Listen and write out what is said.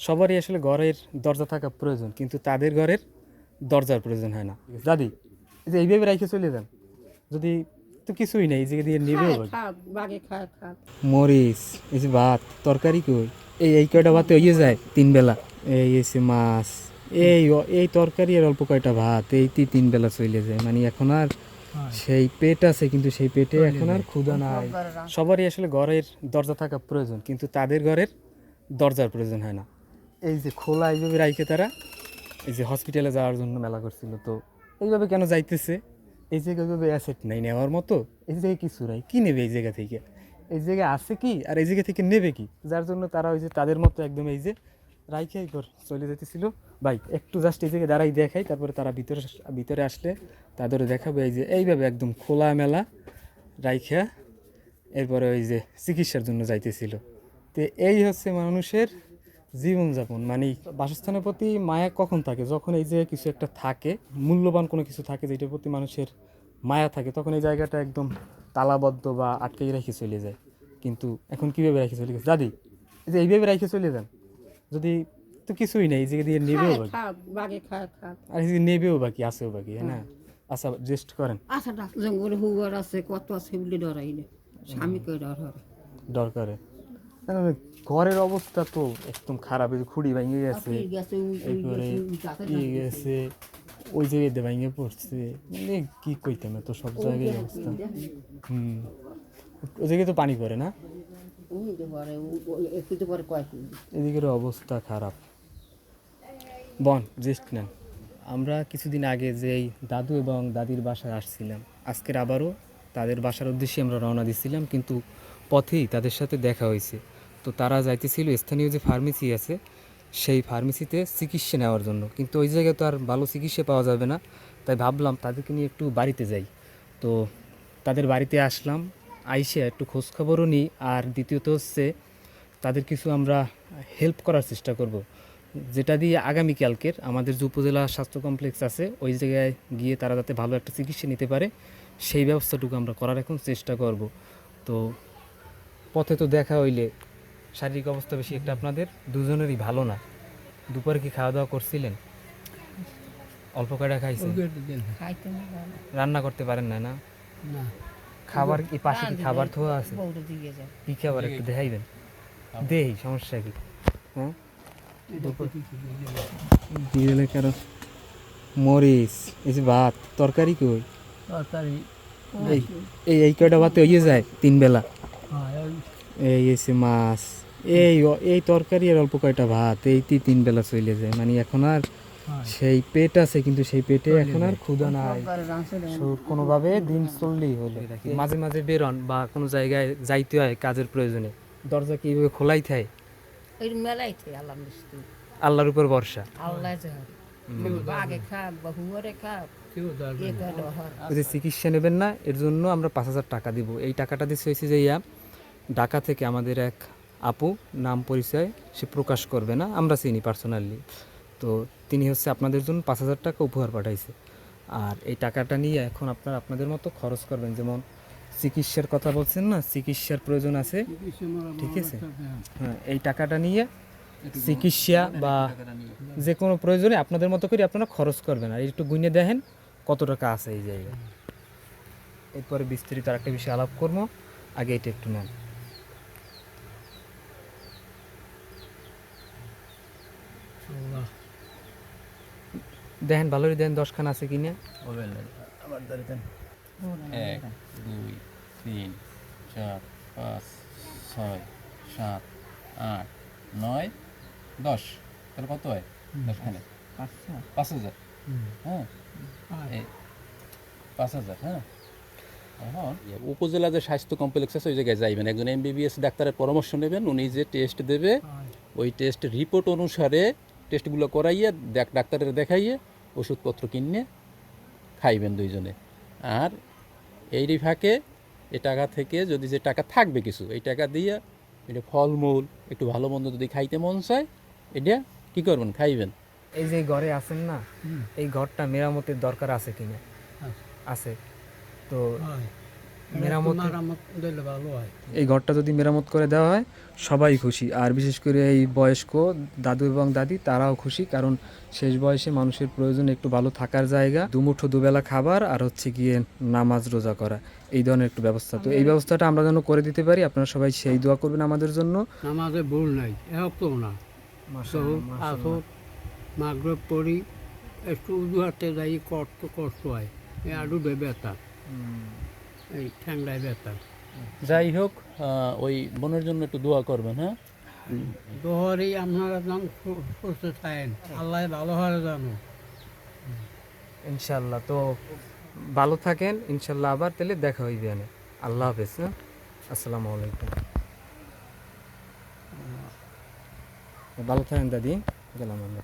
সবারই আসলে ঘরের দরজা থাকা প্রয়োজন কিন্তু তাদের ঘরের দরজার প্রয়োজন হয় না। দাদি যে এইভাবে রাইখে চলে যান যদি তো কিছুই নেই যে দিয়ে খাক। মরিচ এই যে ভাত তরকারি কই? এই এই কয়টা ভাতে হইয়ে যায় তিন বেলা? এই এসে মাছ এই এই তরকারি আর অল্প কয়টা ভাত এই তি- তিন বেলা চলে যায়। মানে এখন আর সেই পেট আছে কিন্তু সেই পেটে এখন আর ক্ষুধা নাই। সবারই আসলে ঘরের দরজা থাকা প্রয়োজন কিন্তু তাদের ঘরের দরজার প্রয়োজন হয় না। এই যে খোলা এইভাবে রাইখে তারা, এই যে হসপিটালে যাওয়ার জন্য মেলা করছিল, তো এইভাবে কেন যাইতেছে? এই জায়গায় ওইভাবে অ্যাসেট নাই নেওয়ার মতো? এই জায়গায় কিছু নাই, কী নেবে এই জায়গা থেকে? এই জায়গায় আছে কি? আর এই জায়গা থেকে নেবে কি? যার জন্য তারা ওই যে তাদের মতো একদম এই যে রাইখাই কর চলে যেতেছিল ভাই, একটু জাস্ট এই জায়গায় দাঁড়াই দেখাই, তারপরে তারা ভিতরে ভিতরে আসলে তাদের দেখাবে এই যে এইভাবে একদম খোলা মেলা রাইখা, এরপরে ওই যে চিকিৎসার জন্য যাইতেছিল। তো এই হচ্ছে মানুষের জীবনযাপন মানে বাসস্থানের প্রতি মায়া কখন থাকে? যখন এই যে কিছু একটা থাকে মূল্যবান কোনো কিছু থাকে যেটার প্রতি মানুষের মায়া থাকে তখন এই জায়গাটা একদম তালাবদ্ধ বা আটকে রেখে চলে যায়। কিন্তু এখন কীভাবে রেখে চলে গেছে? দাদি এই যে এইভাবে রেখে চলে যান। যদি তো কিছুই নেই জায়গা দিয়ে নেবেও বাকি। আর যে নেবেও বাকি আছেও বাকি হ্যাঁ না? আচ্ছা রেস্ট করেন। আচ্ছা জঙ্গলে হুয়ার আছে কত আছে বলে ডরাই না। স্বামীকে ডর দরকারে না, না, ঘরের অবস্থা তো একদম খারাপ খুঁড়ি ভেঙে গেছে এরপরে গেছে, ওই জায়গায় দিয়ে ভেঙে পড়ছে। মানে কি কইতাম এত সব জায়গায় অবস্থা। হুম। ওই জায়গায় তো পানি পড়ে না? তো তো। এদিকের অবস্থা খারাপ। বন রেস্ট নেন। আমরা কিছুদিন আগে যেই দাদু এবং দাদির বাসায় আসছিলাম আজকের আবারও তাদের বাসার উদ্দেশ্যে আমরা রওনা দিচ্ছিলাম কিন্তু পথেই তাদের সাথে দেখা হয়েছে। তো তারা যাইতেছিল, স্থানীয় যে ফার্মেসি আছে, সেই ফার্মেসিতে চিকিৎসা নেওয়ার জন্য। কিন্তু ওই জায়গায় তো আর ভালো চিকিৎসা পাওয়া যাবে না। তাই ভাবলাম তাদেরকে নিয়ে একটু বাড়িতে যাই। তো তাদের বাড়িতে আসলাম, আইসে একটু খোঁজখবরও নিই। আর দ্বিতীয়ত হচ্ছে, তাদের কিছু আমরা হেল্প করার চেষ্টা করব। যেটা দিয়ে আগামীকালকের আমাদের যে উপজেলা স্বাস্থ্য কমপ্লেক্স আছে, ওই জায়গায় গিয়ে তারা যাতে ভালো একটা চিকিৎসা নিতে পারে, সেই ব্যবস্থাটুকু আমরা করার এখন চেষ্টা করব। তো পথে তো দেখা হইলে শারীরিক অবস্থা বেশি একটা আপনাদের? দুজনেরই ভালো না। দুপুরে কি খাওয়া দাওয়া করছিলেন? অল্প কয়টা খাইছেন? খাইতে না ভালো। রান্না করতে পারেন না না? খাবার এই পাশে কি খাবার থোয়া আছে? বউটা দিয়ে যায় কি খাবার একটু দেখাইবেন? দেই সমস্যা কি? হ্যাঁ? দিয়ে কারও মরিচ এই যে ভাত তরকারি কই এই এই এই কয়টা ভাতে হইয়ে যায়? তিন বেলা। এই এসে মাছ এই এই তরকারি আর অল্প কয়টা ভাত এই তি- তিন বেলা চলে যায়। মানে এখন আর সেই পেট আছে কিন্তু সেই পেটে এখন আর ক্ষুধা নাই। কোনোভাবে দিন চললেই হলো। মাঝে মাঝে বেরোন বা কোনো জায়গায় যাইতে হয় কাজের প্রয়োজনে দরজা কি এইভাবে খোলাই থাকে? মেলাই থেকে আল্লাহ আল্লাহর উপর ভরসা? আল্লাহ চিকিৎসা নেবেন না এর জন্য আমরা পাঁচ হাজার টাকা দিব। এই টাকাটা দিচ্ছে হয়েছে যে ইয়া ঢাকা থেকে আমাদের এক আপু নাম পরিচয়, সে প্রকাশ করবে না, আমরা চিনি পার্সোনালি তো তিনি হচ্ছে আপনাদের জন্য পাঁচ হাজার টাকা উপহার পাঠাইছে। আর এই টাকাটা নিয়ে এখন আপনার আপনাদের মতো খরচ করবেন। যেমন চিকিৎসার কথা বলছেন না, চিকিৎসার প্রয়োজন আছে। ঠিক আছে? হ্যাঁ এই টাকাটা নিয়ে চিকিৎসা বা যে কোনো প্রয়োজনে আপনাদের মতো করে আপনারা খরচ করবেন। আর একটু গুনে দেখেন কত টাকা আছে এই জায়গায়। এরপরে বিস্তারিত আর একটা বিষয় আলাপ করব। আগে এটা একটু নেন। দেখেন ভালোই দেন দশখান আছে কিনা এক দুই তিন চার পাঁচ ছয় সাত আট নয় দশ। তাহলে কত হয়? দশখানে। পাঁচ হাজার। হ্যাঁ? পাঁচ হাজার হ্যাঁ? উপজেলা যে স্বাস্থ্য কমপ্লেক্স আছে ওই জায়গায় যাইবেন। একজন এমবিবিএস ডাক্তারের পরামর্শ নেবেন উনি যে টেস্ট দেবে ওই টেস্ট রিপোর্ট অনুসারে টেস্টগুলো করাইয়ে ডাক- ডাক্তারের দেখাইয়ে ওষুধপত্র কিনে খাইবেন দুইজনে। আর এই ফাঁকে এ টাকা থেকে যদি যে টাকা থাকবে কিছু এই টাকা দিয়ে এটা ফলমূল একটু ভালো মন্দ যদি খাইতে মন চায় এটা কি করবেন? খাইবেন। এই যে ঘরে আছেন না এই ঘরটা মেরামতের দরকার আছে কিনা? আছে। তো মেরামত হয় এই ঘরটা যদি মেরামত করে দেওয়া হয় সবাই খুশি। আর বিশেষ করে এই বয়স্ক দাদু এবং দাদি তারাও খুশি কারণ শেষ বয়সে মানুষের প্রয়োজন একটু ভালো থাকার জায়গা দুমুঠো দুবেলা খাবার আর হচ্ছে গিয়ে নামাজ রোজা করা। এই ধরনের একটু ব্যবস্থা। তো এই ব্যবস্থাটা আমরা যেন করে দিতে পারি আপনারা সবাই সেই দোয়া করবেন আমাদের জন্য। নামাজে ভুল নাই তো না। মাগরব পড়ি একটু উজু হাতে যাই কষ্ট কষ্ট হয়। এই ব্যথা এই ঠ্যাংরায় ব্যথা। যাই হোক ওই বোনের জন্য একটু দোয়া করবেন হ্যাঁ? দোহরে আপনারা যেন সুস্থ থাকেন। আল্লাহ ভালো হয় জানো ইনশাল্লাহ তো ভালো থাকেন ইনশাল্লাহ আবার তাহলে দেখা হইবে এনে। আল্লাহ হাফেজ হ্যাঁ? আসসালামু আলাইকুম। ভালো থাকেন দাদি গেলাম আমরা